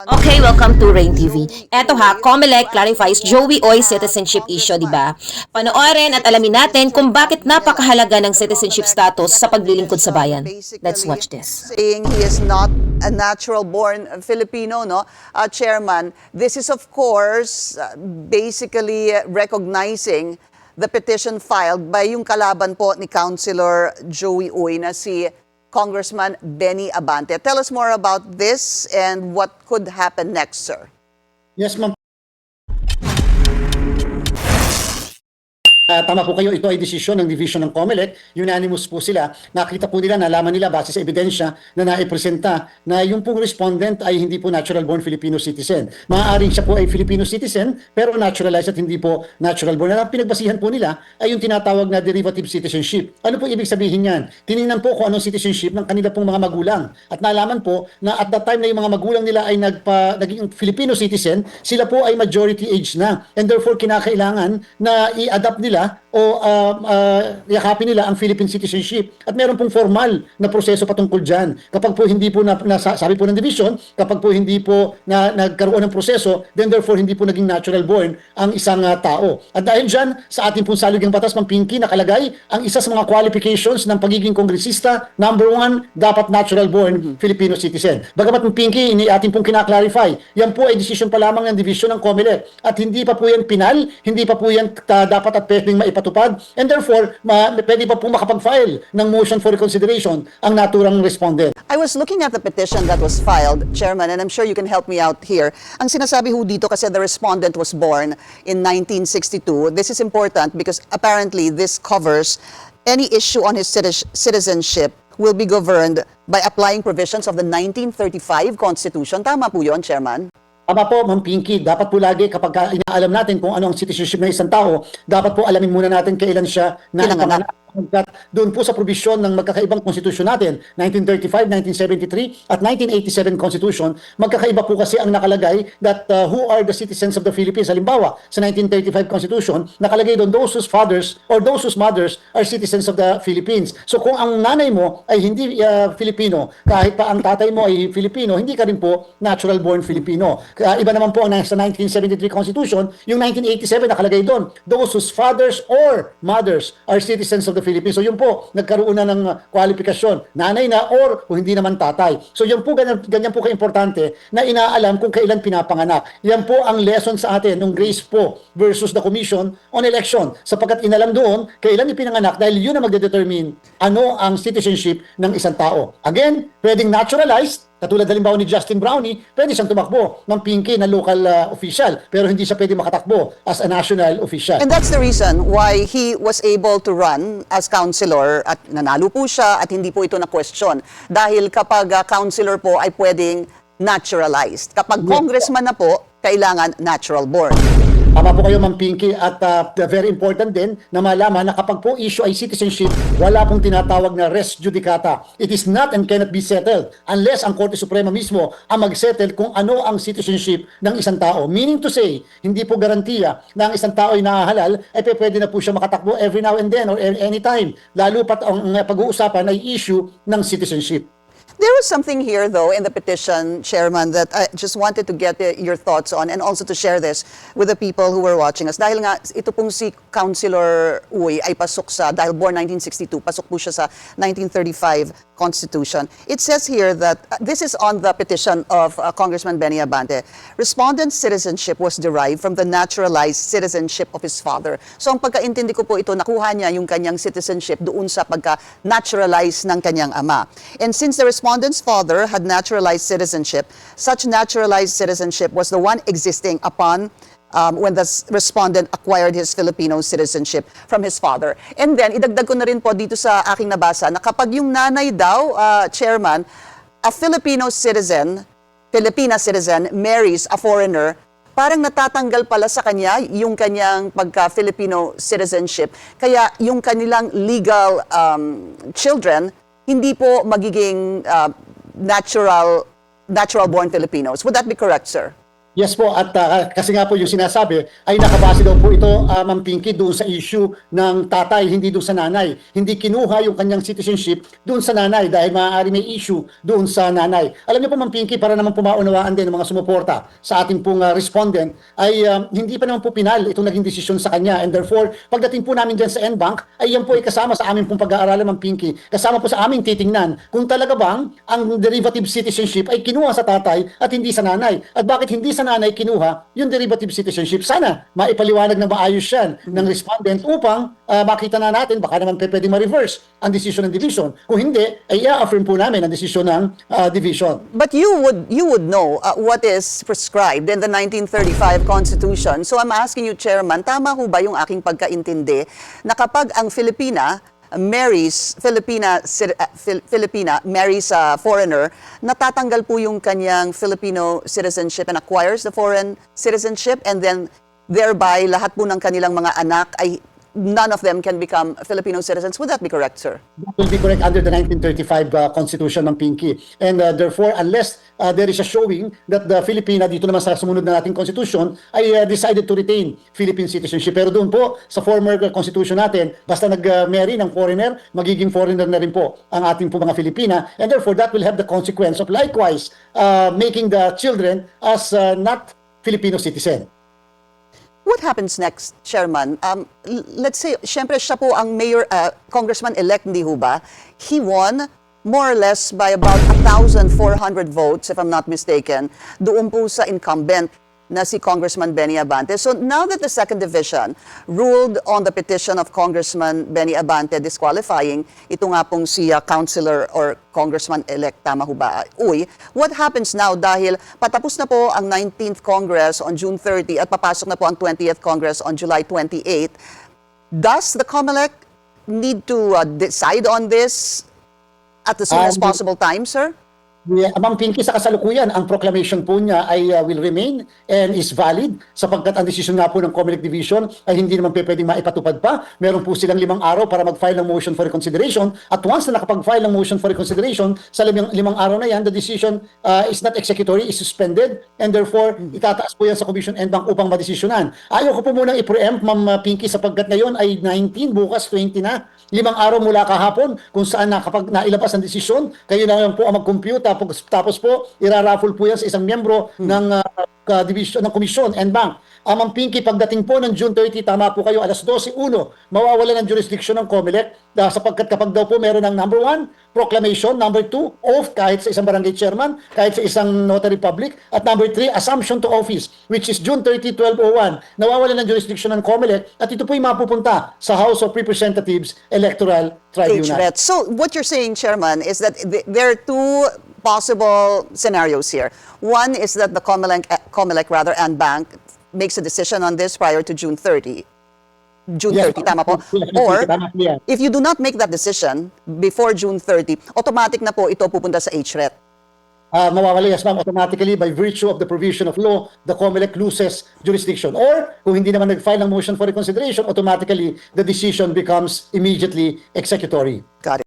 Okay, welcome to Rain TV. Eto ha, Comelec clarifies Joey Oy citizenship issue, di ba? Panoorin at alamin natin kung bakit napakahalaga ng citizenship status sa paglilingkod sa bayan. Let's watch this. Saying he is not a natural born Filipino, no? Uh, chairman, this is of course uh, basically recognizing the petition filed by yung kalaban po ni Councilor Joey Uy na si Congressman Benny Abante. Tell us more about this and what could happen next, sir. Yes, ma'am. Ah, tama po kayo, ito ay desisyon ng division ng COMELEC. Unanimous po sila. Nakita po nila, nalaman nila base sa ebidensya na naipresenta na yung pong respondent ay hindi po natural born Filipino citizen. Maaaring siya po ay Filipino citizen pero naturalized at hindi po natural born. Ang pinagbasihan po nila ay yung tinatawag na derivative citizenship. Ano po ibig sabihin yan? Tiningnan po kung anong citizenship ng kanila pong mga magulang. At nalaman po na at that time na yung mga magulang nila ay nagpa, naging Filipino citizen, sila po ay majority age na. And therefore, kinakailangan na i-adapt nila o uh, uh, yakapin nila ang Philippine citizenship. At meron pong formal na proseso patungkol dyan. Kapag po hindi po, na, na, sabi po ng division, kapag po hindi po na, nagkaroon ng proseso, then therefore hindi po naging natural born ang isang uh, tao. At dahil dyan, sa ating pong saligang batas, Mang Pinky, nakalagay ang isa sa mga qualifications ng pagiging kongresista, number one, dapat natural born Filipino citizen. Bagamat Pinky, ini ating pong kinaklarify, yan po ay decision pa lamang ng division ng COMELEC. At hindi pa po yan pinal, hindi pa po yan uh, dapat at pwedeng maipatupad. And therefore, ma, pwede pa po makapag-file ng motion for reconsideration ang naturang respondent. I was looking at the petition that was filed, Chairman, and I'm sure you can help me out here. Ang sinasabi ho dito kasi the respondent was born in 1962. This is important because apparently this covers any issue on his citi- citizenship will be governed by applying provisions of the 1935 Constitution. Tama po yun, Chairman? Tama po, Ma'am Pinky, dapat po lagi kapag ka inaalam natin kung ano ang citizenship ng isang tao, dapat po alamin muna natin kailan siya Pinanganak. Doon po sa probisyon ng magkakaibang konstitusyon natin, 1935, 1973 at 1987 Constitution, magkakaiba po kasi ang nakalagay that uh, who are the citizens of the Philippines. Halimbawa, sa 1935 Constitution, nakalagay doon those whose fathers or those whose mothers are citizens of the Philippines. So kung ang nanay mo ay hindi uh, Filipino, kahit pa ang tatay mo ay Filipino, hindi ka rin po natural born Filipino. Kaya iba naman po ang sa 1973 Constitution, yung 1987 nakalagay doon, those whose fathers or mothers are citizens of the Philippines. So yun po, nagkaroon na ng uh, kwalifikasyon, nanay na or kung hindi naman tatay. So yun po, ganyan, ganyan po kaimportante na inaalam kung kailan pinapanganak. Yan po ang lesson sa atin ng Grace po versus the Commission on Election sapagkat inalam doon kailan ipinanganak dahil yun ang magdedetermine ano ang citizenship ng isang tao. Again, pwedeng naturalized, Katulad halimbawa ni Justin Brownie, pwede siyang tumakbo ng pinky na local uh, official, pero hindi siya pwede makatakbo as a national official. And that's the reason why he was able to run as councilor at nanalo po siya at hindi po ito na-question. Dahil kapag uh, councilor po ay pwedeng naturalized. Kapag congressman na po, kailangan natural born. Tama po kayo, Ma'am Pinky, at uh, very important din na malaman na kapag po issue ay citizenship, wala pong tinatawag na res judicata. It is not and cannot be settled unless ang Korte Suprema mismo ang mag-settle kung ano ang citizenship ng isang tao. Meaning to say, hindi po garantiya na ang isang tao ay nahahalal, ay pe- pwede na po siya makatakbo every now and then or any time. Lalo pat ang pag-uusapan ay issue ng citizenship. There was something here, though, in the petition, Chairman, that I just wanted to get uh, your thoughts on and also to share this with the people who were watching us. Dahil nga, ito pong si Councilor Uy ay pasok sa, dahil born 1962, pasok po siya sa 1935 Constitution. It says here that, uh, this is on the petition of uh, Congressman Benny Abante, respondent's citizenship was derived from the naturalized citizenship of his father. So ang pagkaintindi ko po ito, nakuha niya yung kanyang citizenship doon sa pagka-naturalize ng kanyang ama. And since the respondent's father had naturalized citizenship, such naturalized citizenship was the one existing upon um, when the respondent acquired his Filipino citizenship from his father. And then, idagdag ko na rin po dito sa aking nabasa na kapag yung nanay daw, uh, chairman, a Filipino citizen, Filipina citizen, marries a foreigner, parang natatanggal pala sa kanya yung kanyang pagka-Filipino citizenship. Kaya yung kanilang legal um, children, hindi po magiging uh, natural natural born Filipinos. Would that be correct, sir? Yes po, at ah, kasi nga po yung sinasabi ay nakabase daw po ito, uh, Ma'am Pinky, doon sa issue ng tatay, hindi doon sa nanay. Hindi kinuha yung kanyang citizenship doon sa nanay dahil maaari may issue doon sa nanay. Alam niyo po, Ma'am Pinky, para naman pumaunawaan din ng mga sumuporta sa ating pong ah, respondent, ay ah, hindi pa naman po pinal itong naging desisyon sa kanya. And therefore, pagdating po namin dyan sa NBank, ay yan po ay kasama sa aming pong pag-aaralan, Ma'am Pinky. Kasama po sa aming titingnan kung talaga bang ang derivative citizenship ay kinuha sa tatay at hindi sa nanay. At bakit hindi sa nanay kinuha yung derivative citizenship? Sana maipaliwanag na maayos yan ng respondent upang ah, makita na natin, baka naman pwede ma-reverse ang decision ng division. Kung hindi, ay i-affirm po namin ang decision ng ah, division. But you would you would know uh, what is prescribed in the 1935 Constitution. So I'm asking you, Chairman, tama ho ba yung aking pagkaintindi na kapag ang Filipina marries Filipina Fil- Filipina marries a foreigner, natatanggal po yung kanyang Filipino citizenship and acquires the foreign citizenship and then thereby lahat po ng kanilang mga anak ay none of them can become Filipino citizens. Would that be correct, sir? That will be correct under the 1935 uh, Constitution ng Pinky. And uh, therefore, unless uh, there is a showing that the Filipina, dito naman sa sumunod na nating Constitution, ay uh, decided to retain Philippine citizenship. Pero doon po, sa former Constitution natin, basta nag-marry ng foreigner, magiging foreigner na rin po ang ating po mga Filipina. And therefore, that will have the consequence of likewise uh, making the children as uh, not Filipino citizen. What happens next, Chairman? Um, let's say, syempre siya po ang mayor, uh, congressman-elect, hindi ho ba? He won more or less by about 1,400 votes, if I'm not mistaken, doon po sa incumbent na si Congressman Benny Abante. So now that the second division ruled on the petition of Congressman Benny Abante disqualifying ito nga pong si uh, councilor or congressman-elect, tama ho ba? Uy, what happens now dahil patapos na po ang 19th Congress on June 30 at papasok na po ang 20th Congress on July 28, does the COMELEC need to uh, decide on this at the soonest Um, possible time, sir? Yeah, Ma'am Pinky, sa kasalukuyan, ang proclamation po niya ay uh, will remain and is valid sapagkat ang desisyon nga po ng Comelec Division ay hindi naman pwedeng maipatupad pa. Meron po silang limang araw para mag-file ng motion for reconsideration at once na nakapag-file ng motion for reconsideration, sa limang, limang araw na yan, the decision uh, is not executory, is suspended and therefore itataas po yan sa Commission and Bank upang madesisyonan. Ayaw ko po munang i-preempt, Ma'am uh, Pinky, sapagkat ngayon ay 19, bukas 20 na. Limang araw mula kahapon kung saan nakapag nailabas ang desisyon, kayo na lang po ang mag-compute tapos, tapos po iraraffle po yan sa isang miyembro ng uh, division ng komisyon and bank. Ang Ma'am Pinky, pagdating po ng June 30, tama po kayo, alas 12.1, mawawala ng jurisdiction ng COMELEC dahil sapagkat kapag daw po meron ng number one, proclamation, number two, oath kahit sa isang barangay chairman, kahit sa isang notary public, at number three, assumption to office, which is June 30, 1201, nawawala ng jurisdiction ng COMELEC at ito po yung mapupunta sa House of Representatives Electoral Tribunal. So what you're saying, Chairman, is that th- there are two possible scenarios here. One is that the COMELEC, uh, COMELEC rather, and bank makes a decision on this prior to June 30. June Yes, 30, tama po? Or, if you do not make that decision before June 30, automatic na po ito pupunta sa HRET. uh, mawawala yes ma'am automatically by virtue of the provision of law, the COMELEC loses jurisdiction. Or kung hindi naman nag-file ng motion for reconsideration, automatically the decision becomes immediately executory. Got it.